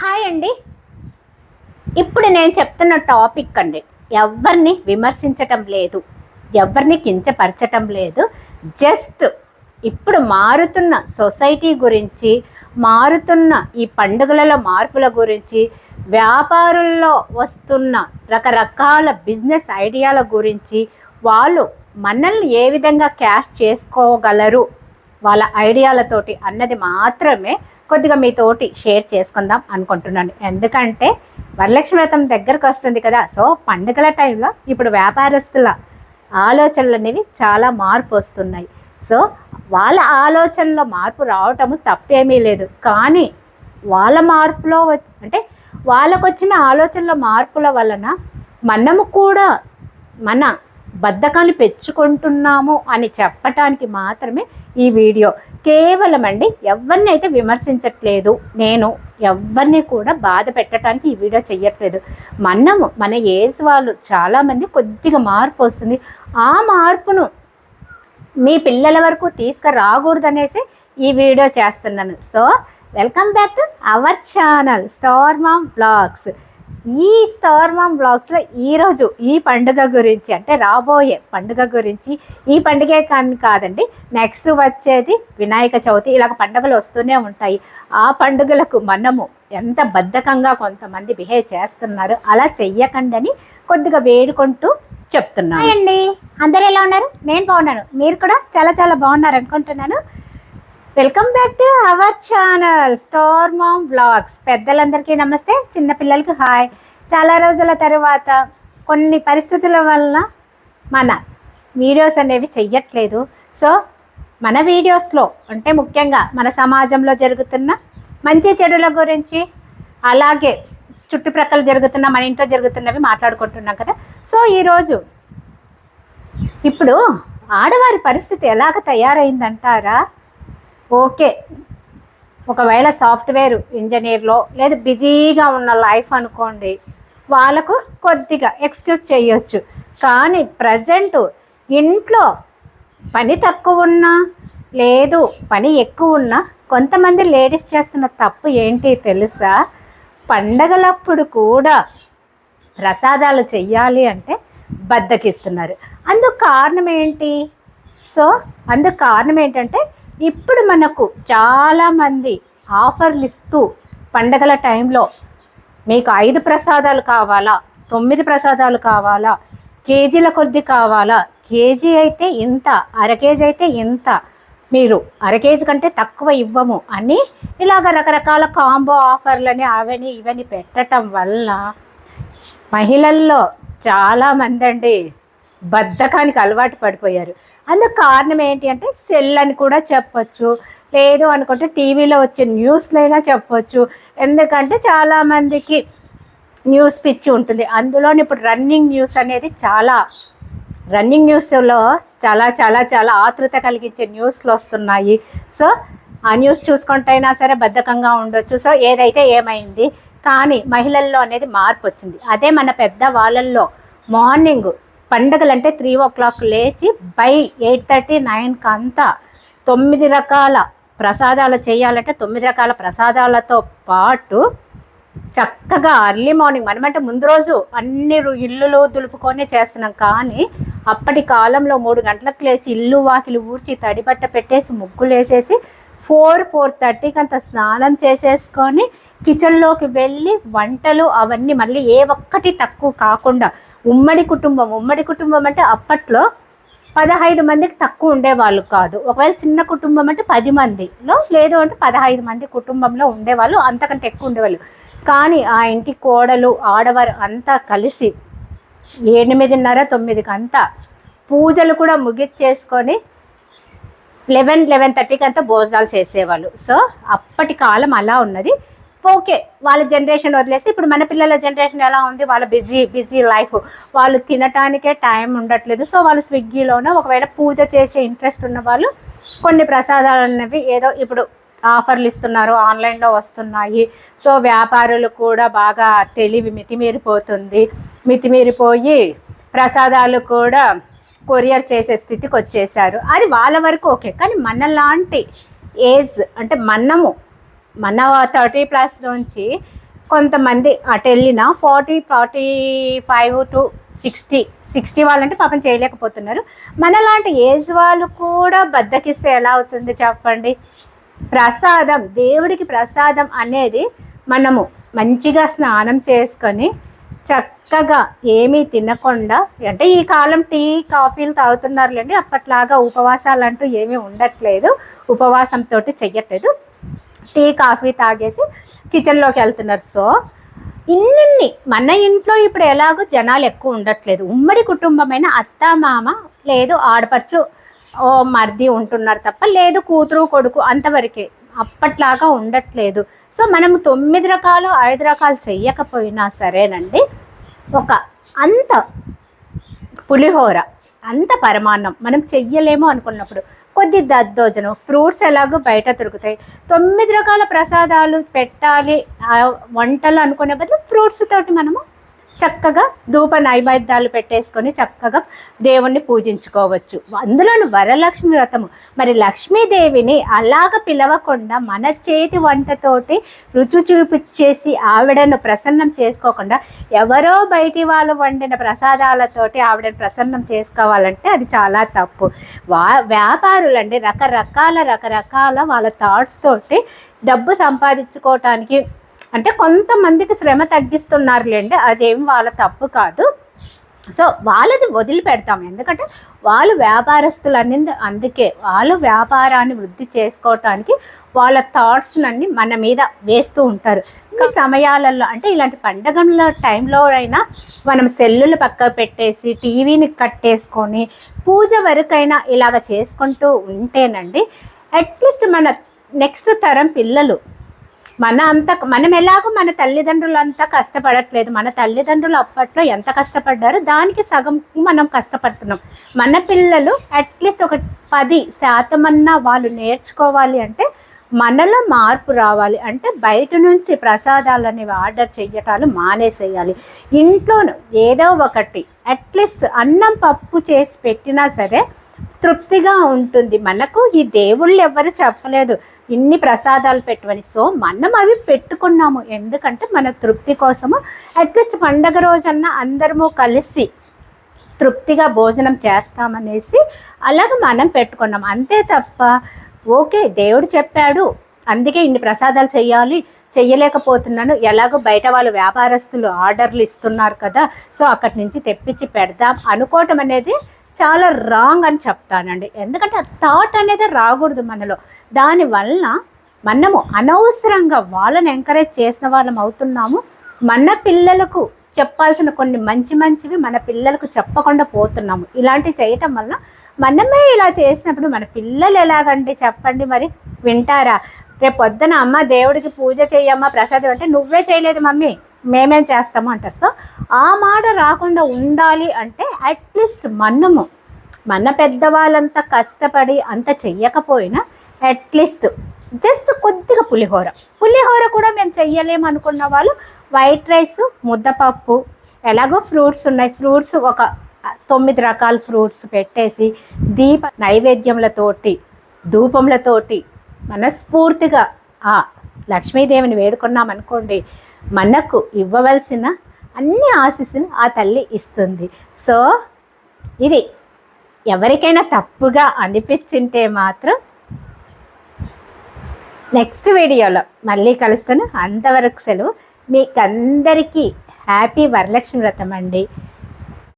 Hi అండి. ఇప్పుడు నేను చెప్తున్న టాపిక్ అండి. ఎవరిని విమర్శించటం లేదు. ఎవరిని కించపరచటం లేదు. జస్ట్ ఇప్పుడు మారుతున్న సొసైటీ గురించి మారుతున్న ఈ పండుగలలో మార్పుల గురించి వ్యాపారుల్లో వస్తున్న రకరకాల బిజినెస్ ఐడియాల గురించి వాళ్ళు మనల్ని ఏ విధంగా క్యాష్ చేసుకోగలరు? వాళ్ళ ఐడియాలతోటి అన్నది మాత్రమే కొద్దిగా మీతోటి షేర్ చేసుకుందాం అనుకుంటున్నాను. ఎందుకంటే వరలక్ష్మి వ్రతం దగ్గరకు వస్తుంది కదా సో పండుగల టైంలో ఇప్పుడు వ్యాపారస్తుల ఆలోచనలు అనేవి చాలా మార్పు వస్తున్నాయి. సో వాళ్ళ ఆలోచనలో మార్పు రావటము తప్పేమీ లేదు. కానీ వాళ్ళ మార్పులో అంటే వాళ్ళకు వచ్చిన ఆలోచనల మార్పుల వలన మనము కూడా మన బద్ధకాన్ని పెంచుకుంటున్నాము అని చెప్పటానికి మాత్రమే ఈ వీడియో. కేవలం అండి ఎవరిని అయితే విమర్శించట్లేదు నేను ఎవరిని కూడా బాధ పెట్టడానికి ఈ వీడియో చెయ్యట్లేదు. మనము మన ఏజ్ వాళ్ళు చాలామంది కొద్దిగా మార్పు వస్తుంది. ఆ మార్పును మీ పిల్లల వరకు తీసుకురాకూడదనేసి ఈ వీడియో చేస్తున్నాను. So welcome back to our channel star mom blogs. ఈ స్టార్ మామ్ బ్లాగ్స్లో ఈరోజు ఈ పండుగ గురించి అంటే రాబోయే పండుగ గురించి ఈ పండుగే కానీ కాదండి నెక్స్ట్ వచ్చేది వినాయక చవితి. ఇలాగ పండుగలు వస్తూనే ఉంటాయి. ఆ పండుగలకు మనము ఎంత బద్ధకంగా కొంతమంది బిహేవ్ చేస్తున్నారు అలా చెయ్యకండి అని కొద్దిగా వేడుకుంటూ చెప్తున్నాను. అండి. అందరు ఎలా ఉన్నారు? నేను బాగున్నాను. మీరు కూడా చాలా చాలా బాగున్నారు అనుకుంటున్నాను. Welcome back to our channel star mom blogs. పెద్దలందరికీ నమస్తే చిన్నపిల్లలకి హాయ్. చాలా రోజుల తర్వాత కొన్ని పరిస్థితుల వలన మన వీడియోస్ అనేవి చెయ్యట్లేదు. సో మన వీడియోస్లో అంటే ముఖ్యంగా మన సమాజంలో జరుగుతున్న మంచి చెడుల గురించి అలాగే చుట్టుప్రక్కల జరుగుతున్న మన ఇంట్లో జరుగుతున్నవి మాట్లాడుకుంటున్నాం కదా. సో ఈరోజు ఇప్పుడు ఆడవారి పరిస్థితి ఎలాగ తయారైందంటారా? ఓకే. ఒకవేళ సాఫ్ట్వేర్ ఇంజనీర్లో లేదా బిజీగా ఉన్న లైఫ్ అనుకోండి వాళ్ళకు కొద్దిగా ఎక్స్క్యూజ్ చేయొచ్చు. కానీ ప్రజెంట్ ఇంట్లో పని తక్కువ ఉన్నా లేదు పని ఎక్కువ ఉన్నా కొంతమంది లేడీస్ చేస్తున్న తప్పు ఏంటి తెలుసా? పండగలప్పుడు కూడా ప్రసాదాలు చెయ్యాలి అంటే బద్దకిస్తున్నారు. అందుకు కారణం ఏంటి? సో అందుకు కారణం ఏంటంటే ఇప్పుడు మనకు చాలామంది ఆఫర్లు ఇస్తూ పండగల టైంలో మీకు ఐదు ప్రసాదాలు కావాలా? తొమ్మిది ప్రసాదాలు కావాలా? కేజీల కొద్ది కావాలా? కేజీ అయితే ఇంత అర కేజీ అయితే ఇంత. మీరు అర కేజీ కంటే తక్కువ ఇవ్వము అని ఇలాగ రకరకాల కాంబో ఆఫర్లని అవని ఇవని పెట్టడం వల్ల మహిళల్లో చాలామంది అండి బద్ధకానికి అలవాటు పడిపోయారు. అందుకు కారణం ఏంటి అంటే సెల్ అని కూడా చెప్పొచ్చు. లేదు అనుకుంటే టీవీలో వచ్చే న్యూస్లైనా చెప్పొచ్చు. ఎందుకంటే చాలామందికి న్యూస్ పిచ్చి ఉంటుంది. అందులో ఇప్పుడు రన్నింగ్ న్యూస్ అనేది చాలా రన్నింగ్ న్యూస్లో చాలా చాలా చాలా ఆతృత కలిగించే న్యూస్లు వస్తున్నాయి. సో ఆ న్యూస్ చూసుకుంటైనా సరే బద్ధకంగా ఉండొచ్చు. సో ఏదైతే ఏమైంది? కానీ మహిళల్లో అనేది మార్పు వచ్చింది. అదే మన పెద్ద వాళ్ళల్లో మార్నింగ్ పండగలంటే త్రీ ఓ క్లాక్ లేచి బై ఎయిట్ థర్టీ నైన్కి అంతా తొమ్మిది రకాల ప్రసాదాలు చేయాలంటే తొమ్మిది రకాల ప్రసాదాలతో పాటు చక్కగా అర్లీ మార్నింగ్ మనమంటే ముందు రోజు అన్ని ఇల్లులు దులుపుకొని చేస్తున్నాం కానీ అప్పటి కాలంలో మూడు గంటలకు లేచి ఇల్లు వాకిలు ఊడ్చి తడిబట్ట పెట్టేసి ముగ్గులు వేసేసి ఫోర్ ఫోర్ థర్టీకి అంత స్నానం చేసేసుకొని కిచెన్లోకి వెళ్ళి వంటలు అవన్నీ మళ్ళీ ఏ ఒక్కటి తక్కువ కాకుండా ఉమ్మడి కుటుంబం ఉమ్మడి కుటుంబం అంటే అప్పట్లో పదహైదు మందికి తక్కువ ఉండేవాళ్ళు కాదు. ఒకవేళ చిన్న కుటుంబం అంటే పది మందిలో లేదు అంటే పదహైదు మంది కుటుంబంలో ఉండేవాళ్ళు అంతకంటే ఎక్కువ ఉండేవాళ్ళు. కానీ ఆ ఇంటి కోడలు ఆడవారు అంతా కలిసి ఎనిమిదిన్నర తొమ్మిదికి అంతా పూజలు కూడా ముగిచ్చేసుకొని లెవెన్ లెవెన్ థర్టీకి అంతా భోజనాలు చేసేవాళ్ళు. సో అప్పటి కాలం అలా ఉన్నది. ఓకే వాళ్ళ జనరేషన్ వదిలేస్తే ఇప్పుడు మన పిల్లల జనరేషన్ ఎలా ఉంది? వాళ్ళ బిజీ బిజీ లైఫ్. వాళ్ళు తినటానికే టైం ఉండట్లేదు. సో వాళ్ళు స్విగ్గీలోనో ఒకవేళ పూజ చేసే ఇంట్రెస్ట్ ఉన్న వాళ్ళు కొన్ని ప్రసాదాలు అనేవి ఏదో ఇప్పుడు ఆఫర్లు ఇస్తున్నారు ఆన్లైన్లో వస్తున్నాయి. సో వ్యాపారులు కూడా బాగా తెలివి మితిమీరిపోతుంది. మితిమీరిపోయి ప్రసాదాలు కూడా కొరియర్ చేసే స్థితికి వచ్చేసారు అది వాళ్ళ వరకు ఓకే కానీ మనలాంటి ఏజ్ అంటే మనము మన థర్టీ ప్లస్ నుంచి కొంతమంది అటు వెళ్ళిన forty forty five to sixty sixty వాళ్ళంటే పాపం చేయలేకపోతున్నారు. మనలాంటి ఏజ్ వాళ్ళు కూడా బద్దకిస్తే ఎలా అవుతుంది చెప్పండి? ప్రసాదం దేవుడికి ప్రసాదం అనేది మనము మంచిగా స్నానం చేసుకొని చక్కగా ఏమీ తినకుండా అంటే ఈ కాలం టీ కాఫీలు తాగుతున్నారులేండి అప్పట్లాగా ఉపవాసాలు అంటూ ఏమీ ఉండట్లేదు. ఉపవాసంతో చెయ్యట్లేదు. టీ కాఫీ తాగేసి కిచెన్లోకి వెళ్తున్నారు. సో ఇన్నిన్ని మన ఇంట్లో ఇప్పుడు ఎలాగో జనాలు ఎక్కువ ఉండట్లేదు. ఉమ్మడి కుటుంబమైన అత్త మామ లేదు ఆడపడుచు ఓ మర్ది ఉంటున్నారు తప్ప లేదు కూతురు కొడుకు అంతవరకే అప్పట్లాగా ఉండట్లేదు. సో మనం తొమ్మిది రకాలు ఐదు రకాలు చెయ్యకపోయినా సరేనండి. ఒక అంత పులిహోర అంత పరమాన్నం మనం చెయ్యలేము అనుకున్నప్పుడు కొద్ది దద్దోజనం ఫ్రూట్స్ ఎలాగో బయట దొరుకుతాయి. తొమ్మిది రకాల ప్రసాదాలు పెట్టాలి. ఆ వంటలు అనుకునే బదులు ఫ్రూట్స్ తోటి మనము చక్కగా ధూప నైవేద్యాలు పెట్టేసుకొని చక్కగా దేవుణ్ణి పూజించుకోవచ్చు. అందులోను వరలక్ష్మి వ్రతము. మరి లక్ష్మీదేవిని అలాగ పిలవకుండా మన చేతి వంటతోటి రుచి చూపించేసి ఆవిడను ప్రసన్నం చేసుకోకుండా ఎవరో బయటి వాళ్ళు వండిన ప్రసాదాలతోటి ఆవిడను ప్రసన్నం చేసుకోవాలంటే అది చాలా తప్పు. వా వ్యాపారులండి రకరకాల రకరకాల వాళ్ళ థాట్స్ తోటి డబ్బు సంపాదించుకోవటానికి అంటే కొంతమందికి శ్రమ తగ్గిస్తున్నారులేండి అదేం వాళ్ళ తప్పు కాదు. సో వాళ్ళది వదిలిపెడతాం. ఎందుకంటే వాళ్ళు వ్యాపారస్తులు అనేది అందుకే వాళ్ళు వ్యాపారాన్ని వృద్ధి చేసుకోవటానికి వాళ్ళ థాట్స్లన్నీ మన మీద వేస్తూ ఉంటారు. ఈ సమయాలలో అంటే ఇలాంటి పండగల టైంలో అయినా మనం సెల్లులు పక్క పెట్టేసి టీవీని కట్టేసుకొని పూజ వరకైనా ఇలాగ చేసుకుంటూ ఉంటేనండి అట్లీస్ట్ మన నెక్స్ట్ తరం పిల్లలు మన అంత మనం ఎలాగో మన తల్లిదండ్రులు అంతా కష్టపడట్లేదు. మన తల్లిదండ్రులు అప్పట్లో ఎంత కష్టపడ్డారో దానికి సగం మనం కష్టపడుతున్నాం. మన పిల్లలు అట్లీస్ట్ ఒక పది శాతం అన్నా వాళ్ళు నేర్చుకోవాలి అంటే మనలో మార్పు రావాలి. అంటే బయట నుంచి ప్రసాదాలు అనేవి ఆర్డర్ చెయ్యటాలు మానేసేయాలి. ఇంట్లోనూ ఏదో ఒకటి అట్లీస్ట్ అన్నం పప్పు చేసి పెట్టినా సరే తృప్తిగా ఉంటుంది. మనకు ఈ దేవుళ్ళు ఎవరు చెప్పలేదు. ఇన్ని ప్రసాదాలు పెట్టవని సో మనం అవి పెట్టుకున్నాము. ఎందుకంటే మన తృప్తి కోసము. అట్లీస్ట్ పండగ రోజన్నా అందరము కలిసి తృప్తిగా భోజనం చేస్తామనేసి అలాగ మనం పెట్టుకున్నాం అంతే తప్ప ఓకే దేవుడు చెప్పాడు. అందుకే ఇన్ని ప్రసాదాలు చేయాలి చెయ్యలేకపోతున్నాను. ఎలాగో బయట వాళ్ళు వ్యాపారస్తులు ఆర్డర్లు ఇస్తున్నారు కదా. సో అక్కడి నుంచి తెప్పించి పెడదాం. అనుకోవటం అనేది చాలా రాంగ్ అని చెప్తానండి. ఎందుకంటే ఆ థాట్ అనేది రాకూడదు మనలో. దానివల్ల మనము అనవసరంగా వాళ్ళని ఎంకరేజ్ చేసిన వాళ్ళం అవుతున్నాము. మన పిల్లలకు చెప్పాల్సిన కొన్ని మంచి మంచివి మన పిల్లలకు చెప్పకుండా పోతున్నాము. ఇలాంటివి చేయటం వల్ల మనమే ఇలా చేసినప్పుడు మన పిల్లలు ఎలాగండి చెప్పండి మరి? వింటారా? రేపు పొద్దున అమ్మ దేవుడికి పూజ చేయమ్మా ప్రసాదం అంటే నువ్వే చేయలేదు మమ్మీ. మేమేం చేస్తాము అంటారు. సో ఆ మాట రాకుండా ఉండాలి అంటే అట్లీస్ట్ మనము మన పెద్దవాళ్ళంతా కష్టపడి అంత చెయ్యకపోయినా అట్లీస్ట్ జస్ట్ కొద్దిగా పులిహోర. పులిహోర కూడా మేము చెయ్యలేము అనుకున్న వాళ్ళు వైట్ రైస్ ముద్దపప్పు ఎలాగో ఫ్రూట్స్ ఉన్నాయి. ఫ్రూట్స్ ఒక తొమ్మిది రకాల ఫ్రూట్స్ పెట్టేసి దీప నైవేద్యములతోటి ధూపములతోటి మనస్ఫూర్తిగా లక్ష్మీదేవిని వేడుకున్నామనుకోండి మనకు ఇవ్వవలసిన అన్ని ఆశీస్సులు ఆ తల్లి ఇస్తుంది. సో ఇది ఎవరికైనా తప్పుగా అనిపించింటే మాత్రం నెక్స్ట్ వీడియోలో మళ్ళీ కలుస్తాను. అంతవరకు సెలవు. మీకందరికీ హ్యాపీ వరలక్ష్మి వ్రతం అండి.